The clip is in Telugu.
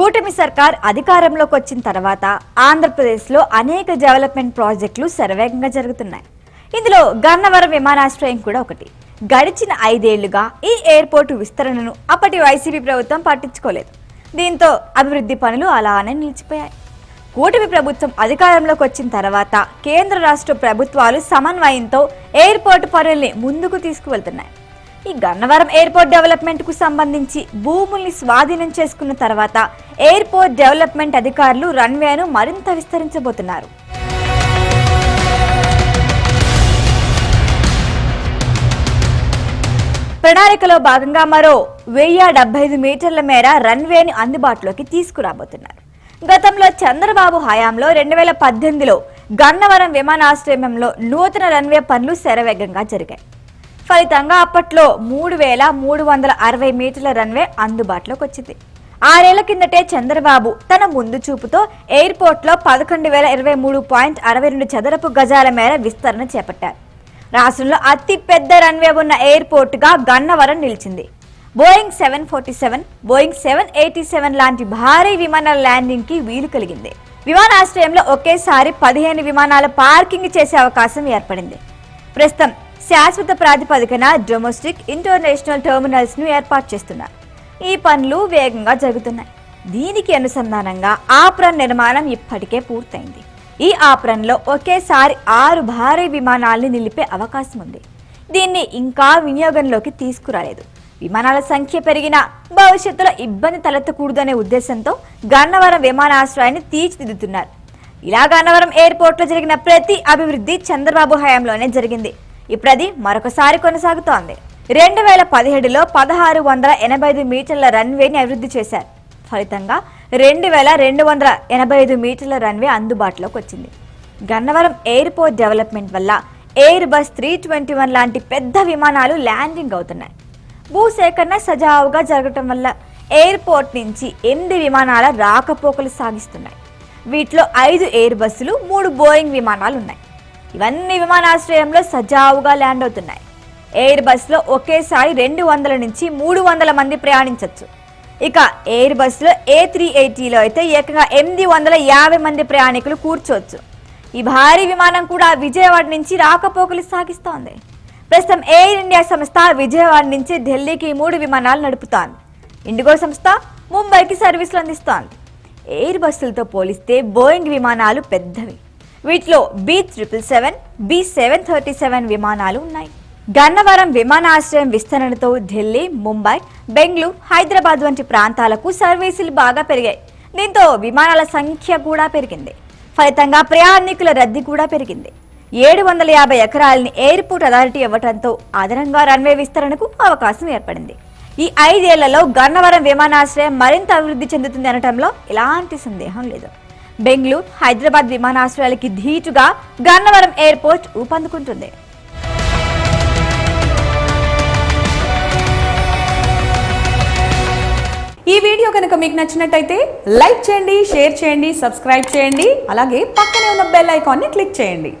కూటమి సర్కార్ అధికారంలోకి వచ్చిన తర్వాత ఆంధ్రప్రదేశ్లో అనేక డెవలప్మెంట్ ప్రాజెక్టులు శరవేగంగా జరుగుతున్నాయి. ఇందులో గన్నవరం విమానాశ్రయం కూడా ఒకటి. గడిచిన ఐదేళ్ళుగా ఈ ఎయిర్పోర్టు విస్తరణను అప్పటి వైసీపీ ప్రభుత్వం పట్టించుకోలేదు. దీంతో అభివృద్ధి పనులు అలానే నిలిచిపోయాయి. కూటమి ప్రభుత్వం అధికారంలోకి వచ్చిన తర్వాత కేంద్ర రాష్ట్ర ప్రభుత్వాలు సమన్వయంతో ఎయిర్పోర్టు పనుల్ని ముందుకు తీసుకువెళ్తున్నాయి. ఈ గన్నవరం ఎయిర్పోర్ట్ డెవలప్మెంట్కు సంబంధించి భూముల్ని స్వాధీనం చేసుకున్న తర్వాత ఎయిర్పోర్ట్ డెవలప్మెంట్ అధికారులు రన్వేను మరింత విస్తరించబోతున్నారు. ప్రణాళికలో భాగంగా మరో వెయ్యి డెబ్బై ఐదు మీటర్ల మేర రన్వేని అందుబాటులోకి తీసుకురాబోతున్నారు. గతంలో చంద్రబాబు హయాంలో రెండు వేల పద్దెనిమిదిలో గన్నవరం విమానాశ్రయంలో నూతన రన్వే పనులు శరవేగంగా జరిగాయి. ఫలితంగా అప్పట్లో మూడు వేల మూడు వందల అరవై మీటర్ల రన్వే అందుబాటులోకి వచ్చింది. ఆరేళ్ళ కిందటే చంద్రబాబు తన ముందు చూపుతో ఎయిర్పోర్ట్లో పదకొండు వేల ఇరవై మూడు పాయింట్ అరవై రెండు చదరపు గజాల మేర విస్తరణ చేపట్టారు. రాష్ట్రంలో అతి పెద్ద రన్వే ఉన్న ఎయిర్పోర్టుగా గన్నవరం నిలిచింది. Boeing seven forty seven Boeing seven eighty seven లాంటి భారీ విమానాల ల్యాండింగ్కి వీలు కలిగింది. విమానాశ్రయంలో ఒకేసారి పదిహేను విమానాల పార్కింగ్ చేసే అవకాశం ఏర్పడింది. ప్రస్తుతం శాశ్వత ప్రాతిపదికన డొమెస్టిక్ ఇంటర్నేషనల్ టెర్మినల్స్ను ఏర్పాటు చేస్తున్నారు. ఈ పనులు వేగంగా జరుగుతున్నాయి. దీనికి అనుసంధానంగా ఆప్రన్ నిర్మాణం ఇప్పటికే పూర్తయింది. ఈ ఆప్రన్లో ఒకేసారి ఆరు భారీ విమానాల్ని నిలిపే అవకాశం ఉంది. దీన్ని ఇంకా వినియోగంలోకి తీసుకురాలేదు. విమానాల సంఖ్య పెరిగినా భవిష్యత్తులో ఇబ్బంది తలెత్తకూడదనే ఉద్దేశంతో గన్నవరం విమానాశ్రయాన్ని తీర్చిదిద్దుతున్నారు. ఇలా గన్నవరం ఎయిర్పోర్ట్లో జరిగిన ప్రతి అభివృద్ధి చంద్రబాబు హయాంలోనే జరిగింది. ఇప్పుడు అది మరొకసారి కొనసాగుతోంది. రెండు వేల పదిహేడులో పదహారు వందల ఎనభై ఐదు మీటర్ల రన్వేని అభివృద్ధి చేశారు. ఫలితంగా రెండు వేల రెండు వందల ఎనభై ఐదు మీటర్ల రన్వే అందుబాటులోకి వచ్చింది. గన్నవరం ఎయిర్పోర్ట్ డెవలప్మెంట్ వల్ల Airbus three twenty one లాంటి పెద్ద విమానాలు ల్యాండింగ్ అవుతున్నాయి. భూసేకరణ సజావుగా జరగటం వల్ల ఎయిర్పోర్ట్ నుంచి ఎనిమిది విమానాల రాకపోకలు సాగిస్తున్నాయి. వీటిలో ఐదు ఎయిర్ బస్సులు మూడు బోయింగ్ విమానాలు ఉన్నాయి ఇవన్నీ విమానాశ్రయంలో సజావుగా ల్యాండ్ అవుతున్నాయి. ఎయిర్ బస్సులో ఒకేసారి రెండు వందల నుంచి మూడు వందల మంది ప్రయాణించవచ్చు ఇక ఎయిర్ బస్సులో ఏ త్రీ ఎయిటీలో అయితే ఏకంగా ఎనిమిది వందల యాభై మంది ప్రయాణికులు కూర్చోవచ్చు. ఈ భారీ విమానం కూడా విజయవాడ నుంచి రాకపోకలు సాగిస్తోంది. ప్రస్తుతం ఎయిర్ ఇండియా సంస్థ విజయవాడ నుంచి ఢిల్లీకి మూడు విమానాలు నడుపుతోంది. ఇండిగో సంస్థ ముంబైకి సర్వీసులు అందిస్తోంది. ఎయిర్ బస్సులతో పోలిస్తే బోయింగ్ విమానాలు పెద్దవి. వీటిలో B triple seven B seven thirty seven విమానాలు ఉన్నాయి. గన్నవరం విమానాశ్రయం విస్తరణతో ఢిల్లీ ముంబై బెంగళూరు హైదరాబాద్ వంటి ప్రాంతాలకు సర్వీసులు బాగా పెరిగాయి. దీంతో విమానాల సంఖ్య కూడా పెరిగింది. ఫలితంగా ప్రయాణికుల రద్దీ కూడా పెరిగింది. ఏడు వందల యాభై ఎకరాలని ఎయిర్పోర్ట్ అథారిటీ ఇవ్వడంతో అదనంగా రన్వే విస్తరణకు అవకాశం ఏర్పడింది. ఈ ఐదేళ్ళలో గన్నవరం విమానాశ్రయం మరింత అభివృద్ధి చెందుతుంది అనటంలో ఎలాంటి సందేహం లేదు. బెంగళూరు హైదరాబాద్ విమానాశ్రయాలకి ధీటుగా గన్నవరం ఎయిర్పోర్ట్ ఊపందుకుంటుంది. ఈ వీడియో కనుక మీకు నచ్చినట్టయితే లైక్ చేయండి షేర్ చేయండి సబ్స్క్రైబ్ చేయండి అలాగే పక్కనే ఉన్న బెల్ ఐకాన్ని క్లిక్ చేయండి.